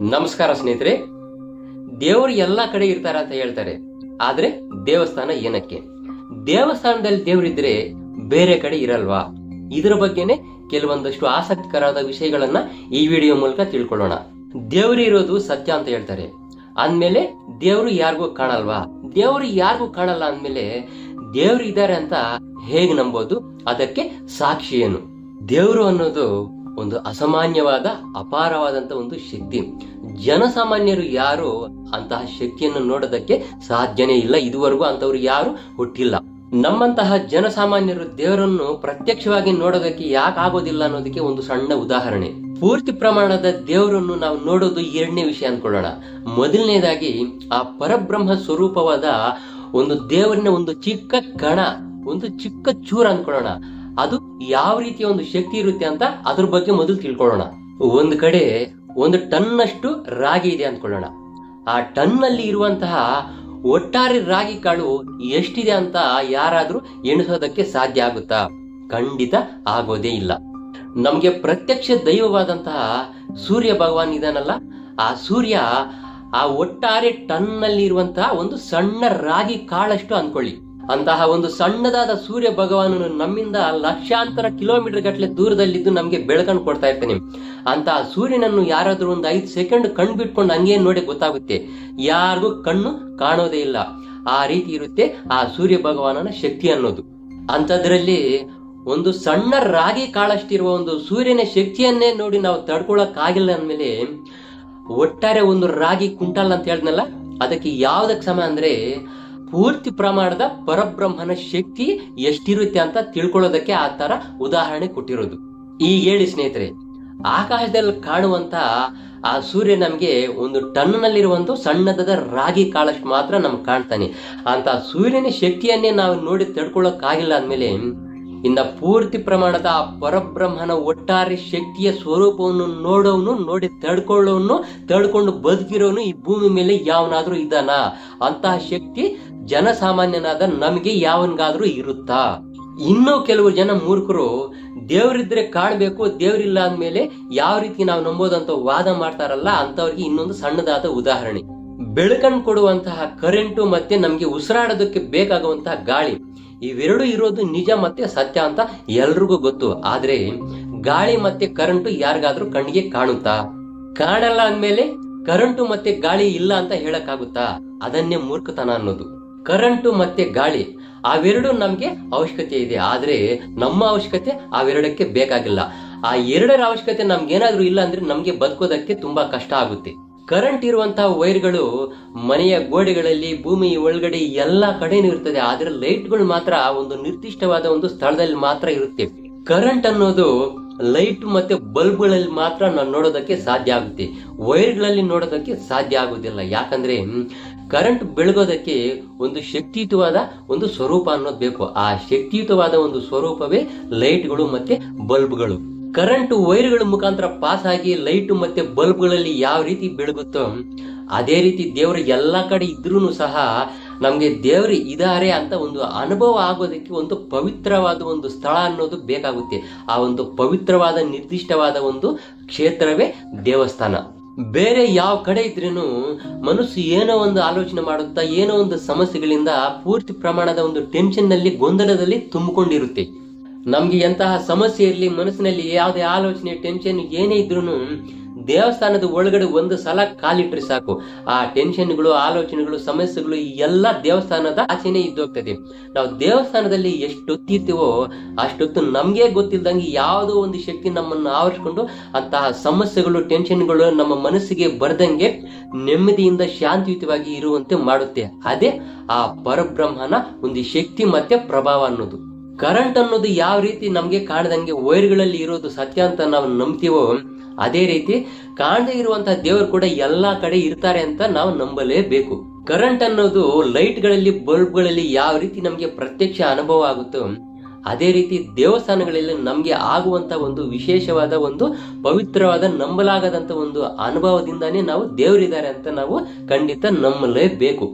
ನಮಸ್ಕಾರ ಸ್ನೇಹಿತರೆ. ದೇವರು ಎಲ್ಲ ಕಡೆ ಇರ್ತಾರೆ ಅಂತ ಹೇಳ್ತಾರೆ. ಆದ್ರೆ ದೇವಸ್ಥಾನ ಏನಕ್ಕೆ? ದೇವಸ್ಥಾನದಲ್ಲಿ ದೇವರಿದ್ರೆ ಬೇರೆ ಕಡೆ ಇರಲ್ವಾ? ಇದರ ಬಗ್ಗೆನೆ ಕೆಲವೊಂದಷ್ಟು ಆಸಕ್ತಿಕರವಾದ ವಿಷಯಗಳನ್ನ ಈ ವಿಡಿಯೋ ಮೂಲಕ ತಿಳ್ಕೊಳ್ಳೋಣ. ದೇವರು ಇರೋದು ಸತ್ಯ ಅಂತ ಹೇಳ್ತಾರೆ. ಅಂದ್ಮೇಲೆ ದೇವರು ಯಾರಿಗೂ ಕಾಣಲ್ವಾ? ದೇವರು ಯಾರಿಗೂ ಕಾಣಲ್ಲ ಅಂದ್ಮೇಲೆ ದೇವರು ಇದ್ದಾರೆ ಅಂತ ಹೇಗೆ ನಂಬೋದು? ಅದಕ್ಕೆ ಸಾಕ್ಷಿ ಏನು? ದೇವರು ಅನ್ನೋದು ಒಂದು ಅಸಾಮಾನ್ಯವಾದ, ಅಪಾರವಾದಂತ ಒಂದು ಶಕ್ತಿ. ಜನಸಾಮಾನ್ಯರು ಯಾರು ಅಂತಹ ಶಕ್ತಿಯನ್ನು ನೋಡೋದಕ್ಕೆ ಸಾಧ್ಯನೇ ಇಲ್ಲ. ಇದುವರೆಗೂ ಅಂತವ್ರು ಯಾರು ಹುಟ್ಟಿಲ್ಲ. ನಮ್ಮಂತಹ ಜನಸಾಮಾನ್ಯರು ದೇವರನ್ನು ಪ್ರತ್ಯಕ್ಷವಾಗಿ ನೋಡೋದಕ್ಕೆ ಯಾಕೆ ಆಗೋದಿಲ್ಲ ಅನ್ನೋದಕ್ಕೆ ಒಂದು ಸಣ್ಣ ಉದಾಹರಣೆ. ಪೂರ್ತಿ ಪ್ರಮಾಣದ ದೇವರನ್ನು ನಾವು ನೋಡೋದು ಎರಡನೇ ವಿಷಯ ಅನ್ಕೊಳ್ಳೋಣ ಮೊದಲನೇದಾಗಿ, ಆ ಪರಬ್ರಹ್ಮ ಸ್ವರೂಪವಾದ ಒಂದು ದೇವರಿನ ಒಂದು ಚಿಕ್ಕ ಕಣ, ಒಂದು ಚಿಕ್ಕ ಚೂರ ಅನ್ಕೊಳ್ಳೋಣ ಅದು ಯಾವ ರೀತಿಯ ಒಂದು ಶಕ್ತಿ ಇರುತ್ತೆ ಅಂತ ಅದ್ರ ಬಗ್ಗೆ ಮೊದಲು ತಿಳ್ಕೊಳ್ಳೋಣ. ಒಂದು ಕಡೆ ಒಂದು ಟನ್ನಷ್ಟು ರಾಗಿ ಇದೆ ಅಂದ್ಕೊಳ್ಳೋಣ. ಆ ಟನ್ನಲ್ಲಿ ಇರುವಂತಹ ಒಟ್ಟಾರೆ ರಾಗಿ ಕಾಳು ಎಷ್ಟಿದೆ ಅಂತ ಯಾರಾದ್ರೂ ಎಣಿಸೋದಕ್ಕೆ ಸಾಧ್ಯ ಆಗುತ್ತಾ? ಖಂಡಿತ ಆಗೋದೇ ಇಲ್ಲ. ನಮ್ಗೆ ಪ್ರತ್ಯಕ್ಷ ದೈವವಾದಂತಹ ಸೂರ್ಯ ಭಗವಾನ್ ಇದಾನಲ್ಲ, ಆ ಸೂರ್ಯ ಆ ಒಟ್ಟಾರೆ ಟನ್ನಲ್ಲಿ ಇರುವಂತಹ ಒಂದು ಸಣ್ಣ ರಾಗಿ ಕಾಳಷ್ಟು ಅನ್ಕೊಳ್ಳಿ ಅಂತಹ ಒಂದು ಸಣ್ಣದಾದ ಸೂರ್ಯ ಭಗವಾನನು ನಮ್ಮಿಂದ ಲಕ್ಷಾಂತರ ಕಿಲೋಮೀಟರ್ ಗಟ್ಟಲೆ ದೂರದಲ್ಲಿದ್ದು ನಮ್ಗೆ ಬೆಳಕನ್ನು ಕೊಡ್ತಾ ಇರ್ತಾನೆ. ಅಂತಹ ಸೂರ್ಯನನ್ನು ಯಾರಾದರೂ ಒಂದು ಐದು ಸೆಕೆಂಡ್ ಕಣ್ ಬಿಟ್ಕೊಂಡು ಹಂಗೆ ನೋಡಿ ಗೊತ್ತಾಗುತ್ತೆ. ಯಾರಿಗೂ ಕಣ್ಣು ಕಾಣೋದೇ ಇಲ್ಲ. ಆ ರೀತಿ ಇರುತ್ತೆ ಆ ಸೂರ್ಯ ಭಗವಾನನ ಶಕ್ತಿ ಅನ್ನೋದು. ಅಂಥದ್ರಲ್ಲಿ ಒಂದು ಸಣ್ಣ ರಾಗಿ ಕಾಳಷ್ಟಿರುವ ಒಂದು ಸೂರ್ಯನ ಶಕ್ತಿಯನ್ನೇ ನೋಡಿ ನಾವು ತಡ್ಕೊಳಕ್ ಆಗಿಲ್ಲ ಅಂದ್ಮೇಲೆ ಒಟ್ಟಾರೆ ಒಂದು ರಾಗಿ ಕುಂಟಲ್ ಅಂತ ಹೇಳಿದ್ನಲ್ಲ, ಅದಕ್ಕೆ ಯಾವ್ದಕ್ ಸಮ ಅಂದ್ರೆ ಪೂರ್ತಿ ಪ್ರಮಾಣದ ಪರಬ್ರಹ್ಮನ ಶಕ್ತಿ ಎಷ್ಟಿರುತ್ತೆ ಅಂತ ತಿಳ್ಕೊಳ್ಳೋದಕ್ಕೆ ಆ ತರ ಉದಾಹರಣೆ ಕೊಟ್ಟಿರೋದು. ಈಗ ಹೇಳಿ ಸ್ನೇಹಿತರೆ, ಆಕಾಶದಲ್ಲಿ ಕಾಣುವಂತ ಆ ಸೂರ್ಯ ನಮ್ಗೆ ಒಂದು ಟನ್ನಲ್ಲಿರುವಂತ ಸಣ್ಣದಾದ ರಾಗಿ ಕಾಳಷ್ಟು ಮಾತ್ರ ನಮ್ಗೆ ಕಾಣ್ತಾನೆ. ಅಂತ ಸೂರ್ಯನ ಶಕ್ತಿಯನ್ನೇ ನಾವು ನೋಡಿ ತಡ್ಕೊಳ್ಳೋಕ್ಕಾಗಿಲ್ಲ ಅಂದ್ಮೇಲೆ, ಇನ್ನ ಪೂರ್ತಿ ಪ್ರಮಾಣದ ಆ ಪರಬ್ರಹ್ಮನ ಒಟ್ಟಾರೆ ಶಕ್ತಿಯ ಸ್ವರೂಪವನ್ನು ನೋಡೋನು, ನೋಡಿ ತಡ್ಕೊಳ್ಳೋನು ತಡ್ಕೊಂಡು ಬದುಕಿರೋನು ಈ ಭೂಮಿ ಮೇಲೆ ಯಾವನಾದ್ರೂ ಇದ್ದಾನ? ಅಂತಹ ಶಕ್ತಿ ಜನಸಾಮಾನ್ಯನಾದ ನಮಗೆ ಯಾವನ್ಗಾದ್ರೂ ಇರುತ್ತಾ? ಇನ್ನೂ ಕೆಲವು ಜನ ಮೂರ್ಖರು ದೇವರಿದ್ರೆ ಕಾಣ್ಬೇಕು, ದೇವರಿಲ್ಲ ಅಂದ್ಮೇಲೆ ಯಾವ ರೀತಿ ನಾವು ನಂಬೋದಂತ ವಾದ ಮಾಡ್ತಾರಲ್ಲ ಅಂತವ್ರಿಗೆ ಇನ್ನೊಂದು ಸಣ್ಣದಾದ ಉದಾಹರಣೆ. ಬೆಳಕನ್ನು ಕೊಡುವಂತಹ ಕರೆಂಟು ಮತ್ತೆ ನಮ್ಗೆ ಉಸಿರಾಡೋದಕ್ಕೆ ಬೇಕಾಗುವಂತಹ ಗಾಳಿ. ಇವೆರಡು ಇರೋದು ನಿಜ ಮತ್ತೆ ಸತ್ಯ ಅಂತ ಎಲ್ರಿಗೂ ಗೊತ್ತು. ಆದ್ರೆ ಗಾಳಿ ಮತ್ತೆ ಕರೆಂಟು ಯಾರಿಗಾದ್ರೂ ಕಣ್ಣಿಗೆ ಕಾಣುತ್ತಾ? ಕಾಣಲ್ಲ ಅಂದ್ಮೇಲೆ ಕರೆಂಟು ಮತ್ತೆ ಗಾಳಿ ಇಲ್ಲ ಅಂತ ಹೇಳಕ್ಕಾಗುತ್ತಾ? ಅದನ್ನೇ ಮೂರ್ಖತನ ಅನ್ನೋದು. ಕರೆಂಟು ಮತ್ತೆ ಗಾಳಿ, ಅವೆರಡು ನಮಗೆ ಅವಶ್ಯಕತೆ ಇದೆ. ಆದ್ರೆ ನಮ್ಮ ಅವಶ್ಯಕತೆ ಅವೆರಡಕ್ಕೆ ಬೇಕಾಗಿಲ್ಲ. ಆ ಎರಡರ ಅವಶ್ಯಕತೆ ನಮ್ಗೇನಾದ್ರೂ ಇಲ್ಲ ಅಂದ್ರೆ ನಮಗೆ ಬದುಕೋದಕ್ಕೆ ತುಂಬಾ ಕಷ್ಟ ಆಗುತ್ತೆ. ಕರೆಂಟ್ ಇರುವಂತಹ ವೈರ್ಗಳು ಮನೆಯ ಗೋಡೆಗಳಲ್ಲಿ ಭೂಮಿ ಒಳಗಡೆ ಎಲ್ಲಾ ಕಡೆನೂ ಇರ್ತದೆ. ಆದ್ರೆ ಲೈಟ್ಗಳು ಮಾತ್ರ ಒಂದು ನಿರ್ದಿಷ್ಟವಾದ ಒಂದು ಸ್ಥಳದಲ್ಲಿ ಮಾತ್ರ ಇರುತ್ತೆ. ಕರೆಂಟ್ ಅನ್ನೋದು ಲೈಟ್ ಮತ್ತೆ ಬಲ್ಬ್ಗಳಲ್ಲಿ ಮಾತ್ರ ನಾವು ನೋಡೋದಕ್ಕೆ ಸಾಧ್ಯ ಆಗುತ್ತೆ. ವೈರ್ಗಳಲ್ಲಿ ನೋಡೋದಕ್ಕೆ ಸಾಧ್ಯ ಆಗುದಿಲ್ಲ ಯಾಕಂದ್ರೆ ಕರೆಂಟ್ ಬೆಳಗೋದಕ್ಕೆ ಒಂದು ಶಕ್ತಿಯುತವಾದ ಒಂದು ಸ್ವರೂಪ ಅನ್ನೋದು ಬೇಕು. ಆ ಶಕ್ತಿಯುತವಾದ ಒಂದು ಸ್ವರೂಪವೇ ಲೈಟ್ಗಳು ಮತ್ತೆ ಬಲ್ಬ್ಗಳು. ಕರೆಂಟ್ ವೈರ್ಗಳ ಮುಖಾಂತರ ಪಾಸ್ ಆಗಿ ಲೈಟ್ ಮತ್ತೆ ಬಲ್ಬ್ಗಳಲ್ಲಿ ಯಾವ ರೀತಿ ಬೆಳಗುತ್ತೋ, ಅದೇ ರೀತಿ ದೇವರು ಎಲ್ಲ ಕಡೆ ಇದ್ರೂ ಸಹ ನಮಗೆ ದೇವರು ಇದಾರೆ ಅಂತ ಒಂದು ಅನುಭವ ಆಗೋದಕ್ಕೆ ಒಂದು ಪವಿತ್ರವಾದ ಒಂದು ಸ್ಥಳ ಅನ್ನೋದು ಬೇಕಾಗುತ್ತೆ. ಆ ಒಂದು ಪವಿತ್ರವಾದ ನಿರ್ದಿಷ್ಟವಾದ ಒಂದು ಕ್ಷೇತ್ರವೇ ದೇವಸ್ಥಾನ. ಬೇರೆ ಯಾವ ಕಡೆ ಇದ್ರೂ ಮನಸ್ಸು ಏನೋ ಒಂದು ಆಲೋಚನೆ ಮಾಡುತ್ತಾ, ಏನೋ ಒಂದು ಸಮಸ್ಯೆಗಳಿಂದ ಪೂರ್ತಿ ಪ್ರಮಾಣದ ಒಂದು ಟೆನ್ಷನ್ನಲ್ಲಿ ಗೊಂದಲದಲ್ಲಿ ತುಂಬಿಕೊಂಡಿರುತ್ತೆ. ನಮ್ಗೆ ಎಂತಹ ಸಮಸ್ಯೆ ಇರಲಿ, ಮನಸ್ಸಿನಲ್ಲಿ ಯಾವುದೇ ಆಲೋಚನೆ, ಟೆನ್ಷನ್ ಏನೇ ಇದ್ರೂ ದೇವಸ್ಥಾನದ ಒಳಗಡೆ ಒಂದು ಸಲ ಕಾಲಿಟ್ರೆ ಸಾಕು. ಆ ಟೆನ್ಷನ್ಗಳು ಆಲೋಚನೆಗಳು, ಸಮಸ್ಯೆಗಳು ಎಲ್ಲ ದೇವಸ್ಥಾನದ ಆಚೆನೆ ಇದ್ದೋಗ್ತದೆ. ನಾವು ದೇವಸ್ಥಾನದಲ್ಲಿ ಎಷ್ಟೊತ್ತಿರ್ತೀವೋ ಅಷ್ಟೊತ್ತು ನಮ್ಗೆ ಗೊತ್ತಿಲ್ದಂಗೆ ಯಾವುದೋ ಒಂದು ಶಕ್ತಿ ನಮ್ಮನ್ನು ಆವರಿಸ್ಕೊಂಡು ಅಂತಹ ಸಮಸ್ಯೆಗಳು ಟೆನ್ಷನ್ಗಳು ನಮ್ಮ ಮನಸ್ಸಿಗೆ ಬರದಂಗೆ ನೆಮ್ಮದಿಯಿಂದ ಶಾಂತಿಯುತವಾಗಿ ಇರುವಂತೆ ಮಾಡುತ್ತೆ. ಅದೇ ಆ ಪರಬ್ರಹ್ಮನ ಒಂದು ಶಕ್ತಿ ಮತ್ತೆ ಪ್ರಭಾವ ಅನ್ನೋದು. ಕರೆಂಟ್ ಅನ್ನೋದು ಯಾವ ರೀತಿ ನಮ್ಗೆ ಕಾಣದಂಗೆ ವೈರ್ಗಳಲ್ಲಿ ಇರೋದು ಸತ್ಯ ಅಂತ ನಾವು ನಂಬ್ತೀವೋ ಅದೇ ರೀತಿ ಕಾಣದೇ ಇರುವಂತಹ ದೇವರು ಕೂಡ ಎಲ್ಲಾ ಕಡೆ ಇರ್ತಾರೆ ಅಂತ ನಾವು ನಂಬಲೇಬೇಕು. ಕರೆಂಟ್ ಅನ್ನೋದು ಲೈಟ್ಗಳಲ್ಲಿ, ಬಲ್ಬ್ಗಳಲ್ಲಿ ಯಾವ ರೀತಿ ನಮ್ಗೆ ಪ್ರತ್ಯಕ್ಷ ಅನುಭವ ಆಗುತ್ತೋ, ಅದೇ ರೀತಿ ದೇವಸ್ಥಾನಗಳಲ್ಲಿ ನಮ್ಗೆ ಆಗುವಂತ ಒಂದು ವಿಶೇಷವಾದ ಒಂದು ಪವಿತ್ರವಾದ ನಂಬಲಾಗದಂತ ಒಂದು ಅನುಭವದಿಂದಾನೇ ನಾವು ದೇವರಿದ್ದಾರೆ ಅಂತ ನಾವು ಖಂಡಿತ ನಂಬಲೇಬೇಕು.